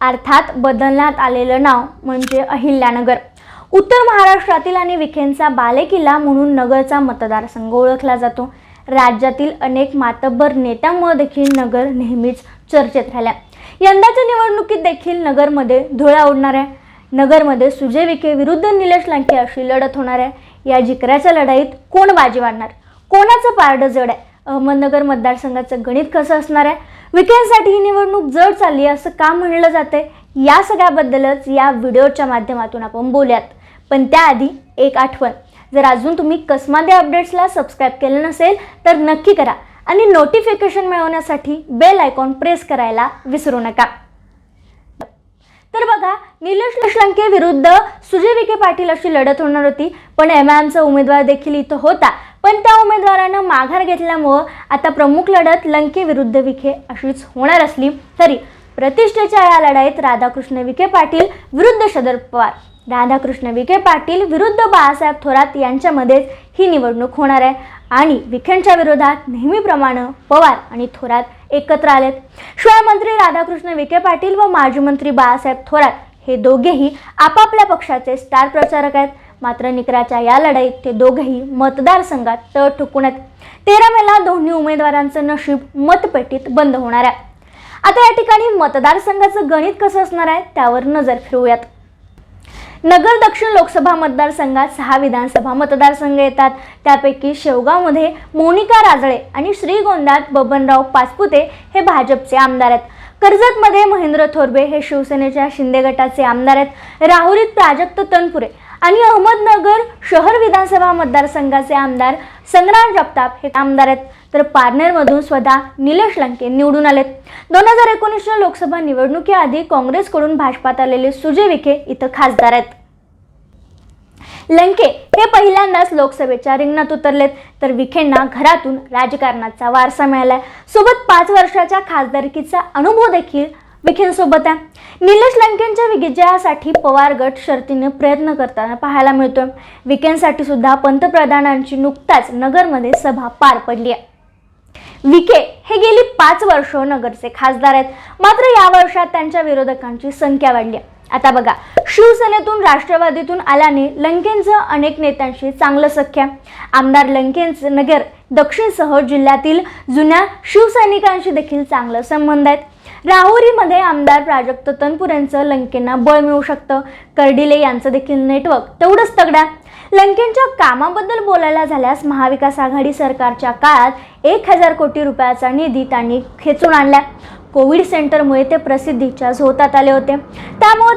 अर्थात बदलण्यात आलेलं नाव म्हणजे अहिल्यानगर. उत्तर महाराष्ट्रातील आणि विखेंचा बालेकिल्ला म्हणून नगरचा मतदारसंघ ओळखला जातो. राज्यातील अनेक मातब्बर नेत्यांमुळे देखील नगर नेहमीच चर्चेत राहिल्या. यंदाच्या निवडणुकीत देखील नगरमध्ये धुळ्या उडणार आहे. नगरमध्ये सुजय विखे विरुद्ध निलेश लंके अशी लढत होणार आहे. या जिकऱ्याच्या लढाईत कोण बाजी मारणार? कोणाचं पारडं जड आहे? अहमदनगर मतदारसंघाचं गणित कसं असणार आहे? विकेंडसाठी ही निवडणूक जड चालली आहे असं का म्हणलं जाते या सगळ्याबद्दलच या व्हिडिओच्या माध्यमातून आपण बोलूयात. पण त्याआधी एक आठवण. जर अजून तुम्ही कसमादे अपडेट्सला सबस्क्राईब केलं नसेल तर नक्की करा. आणि नोटिफिकेशन मिळवण्यासाठी बेल आयकॉन प्रेस करायला विसरू नका. तर बघा निलेश लंके विरुद्ध सुजय विखे पाटील अशी लढत होणार होती. पण एम आयएमचा उमेदवार देखील इथं होता. पण त्या उमेदवारानं माघार घेतल्यामुळं आता प्रमुख लढत लंके विरुद्ध विखे अशीच होणार असली. तरी प्रतिष्ठेच्या या लढाईत राधाकृष्ण विखे पाटील विरुद्ध शरद पवार राधाकृष्ण विखे पाटील विरुद्ध बाळासाहेब थोरात यांच्यामध्येच ही निवडणूक होणार आहे. आणि विखेंच्या विरोधात नेहमीप्रमाणे पवार आणि थोरात एकत्र आलेत. शिवाय मंत्री राधाकृष्ण विखे पाटील व माजी मंत्री बाळासाहेब थोरात हे दोघेही आपापल्या पक्षाचे स्टार प्रचारक आहेत. मात्र निकराच्या या लढाईत ते दोघेही मतदारसंघात तळ ठोकून आहेत. तेरा मेला दोन्ही उमेदवारांचं नशीब मतपेटीत बंद होणार आहे. आता या ठिकाणी मतदारसंघाचं गणित कसं असणार आहे त्यावर नजर फिरवूयात. नगर दक्षिण लोकसभा मतदारसंघात सहा विधानसभा मतदारसंघ येतात. त्यापैकी शेवगावमध्ये मोनिका राजळे आणि श्रीगोंद्यात बबनराव पाचपुते हे भाजपचे आमदार आहेत. कर्जतमध्ये महेंद्र थोरबे हे शिवसेनेच्या शिंदे गटाचे आमदार आहेत. राहुरीत प्राजक्त तनपुरे आणि अहमदनगर शहर विधानसभा मतदारसंघाचे आमदार संग्राम जगताप हे आमदार आहेत. तर पारनेरमधून स्वतः निलेश लंके निवडून आलेत. दोन हजार एकोणीसच्या लोकसभा निवडणुकीआधी काँग्रेसकडून भाजपात आलेले सुजय विखे इथं खासदार आहेत. लंके हे पहिल्यांदाच लोकसभेच्या रिंगणात उतरलेत. तर विखेंना घरातून राजकारणाचा वारसा मिळालाय. सोबत पाच वर्षाच्या खासदारकीचा अनुभव देखील विखेंसोबत आहे. निलेश लंकेंच्या विजयासाठी पवार गट शर्तीने प्रयत्न करताना पाहायला मिळतोय. विकेनसाठी सुद्धा पंतप्रधानांची नुकताच नगरमध्ये सभा पार पडली आहे. विखे हे गेली पाच वर्ष नगरचे खासदार आहेत. मात्र या वर्षात त्यांच्या विरोधकांची संख्या वाढली आहे. आता बघा शिवसेनेतून राष्ट्रवादीतून आल्याने लंकेंचं अनेक नेत्यांशी चांगलं सख्य आमदार लंकेंचं नगर दक्षिणसह जिल्ह्यातील जुन्या शिवसैनिकांशी देखील चांगलं संबंध आहेत. राहुरीमध्ये आमदार प्राजक्त तनपुरेंचं लंकेंना बळ मिळू शकतं. कर्डिले यांचं देखील नेटवर्क तेवढंच तगडा. लंकेंच्या कामाबद्दल बोलायला झाल्यास महाविकास आघाडी सरकारच्या काळात एक हजार कोटी रुपयाचा निधी त्यांनी खेचून आणला. कोविड सेंटरमुळे ते प्रसिद्धीच्या झोतात आले होते. त्यामुळे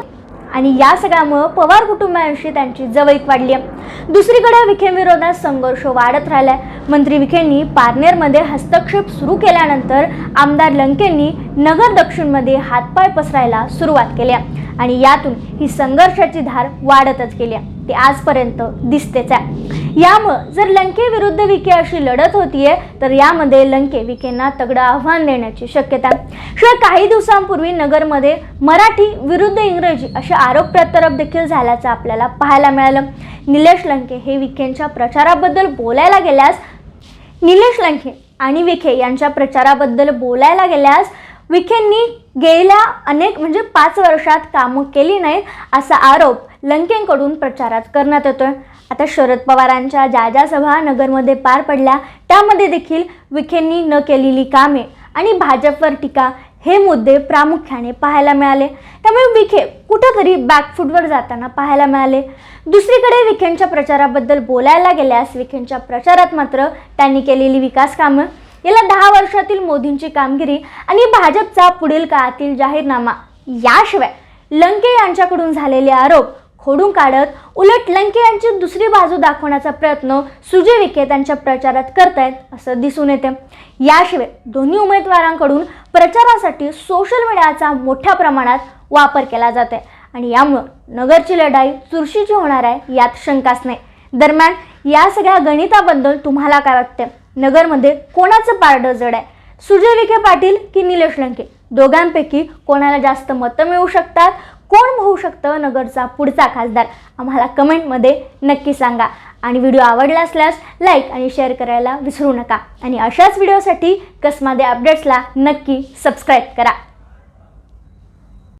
आणि या सगळ्यामुळं पवार कुटुंबियांशी त्यांची जवळीक वाढली आहे. दुसरीकडे विखेंविरोधात संघर्ष वाढत राहिलाय. मंत्री विखेंनी पारनेरमध्ये हस्तक्षेप सुरू केल्यानंतर आमदार लंकेंनी नगर दक्षिणमध्ये हातपाय पसरायला सुरुवात केली आणि यातून ही संघर्षाची धार वाढतच गेली आहे. आजपर्यंत दिसतेच आहे. यामुळं जर लंकेविरुद्ध विखे अशी लढत होतीये तर यामध्ये लंके विखेंना तगडं आव्हान देण्याची शक्यता आहे. शिवाय काही दिवसांपूर्वी नगरमध्ये मराठी विरुद्ध इंग्रजी असे आरोप प्रत्यारोप देखील झाल्याचं आपल्याला पाहायला मिळालं निलेश लंके हे विखेंच्या प्रचाराबद्दल बोलायला गेल्यास निलेश लंके आणि विखे यांच्या प्रचाराबद्दल बोलायला गेल्यास विखेंनी गेल्या अनेक म्हणजे पाच वर्षात कामं केली नाहीत असा आरोप लंकेंकडून प्रचारात करण्यात येतोय आता शरद पवारांच्या ज्या ज्या सभा नगरमध्ये पार पडल्या त्यामध्ये देखील विखेंनी न केलेली कामे आणि भाजपवर टीका हे मुद्दे प्रामुख्याने पाहायला मिळाले. त्यामुळे विखे कुठंतरी बॅकफूटवर जाताना पाहायला मिळाले. दुसरीकडे विखेंच्या प्रचाराबद्दल बोलायला गेल्यास विखेंच्या प्रचारात मात्र त्यांनी केलेली विकास कामं. याला दहा वर्षातील मोदींची कामगिरी आणि भाजपचा पुढील काळातील जाहीरनामा याशिवाय लंके यांच्याकडून झालेले आरोप खोडून काढत उलट लंके यांची दुसरी बाजू दाखवण्याचा प्रयत्न सुजय विखे त्यांच्या प्रचारात करतायत असं दिसून येते. याशिवाय दोन्ही उमेदवारांकडून प्रचारासाठी सोशल मीडियाचा मोठ्या प्रमाणात वापर केला जात आहे आणि यामुळं नगरची लढाई चुरशीची होणार आहे यात शंकाच नाही. दरम्यान या सगळ्या गणिताबद्दल तुम्हाला काय वाटतं नगरमध्ये कोणाचं पारडं जड आहे? सुजय विखे पाटील की निलेश लंके? दोघांपैकी कोणाला जास्त मतं मिळू शकतात? कोण होऊ शकतं नगरचा पुढचा खासदार? आम्हाला कमेंटमध्ये नक्की सांगा. आणि व्हिडिओ आवडला असल्यास लाईक आणि शेअर करायला विसरू नका. आणि अशाच व्हिडिओसाठी कसमादे अपडेट्सला नक्की सबस्क्राईब करा.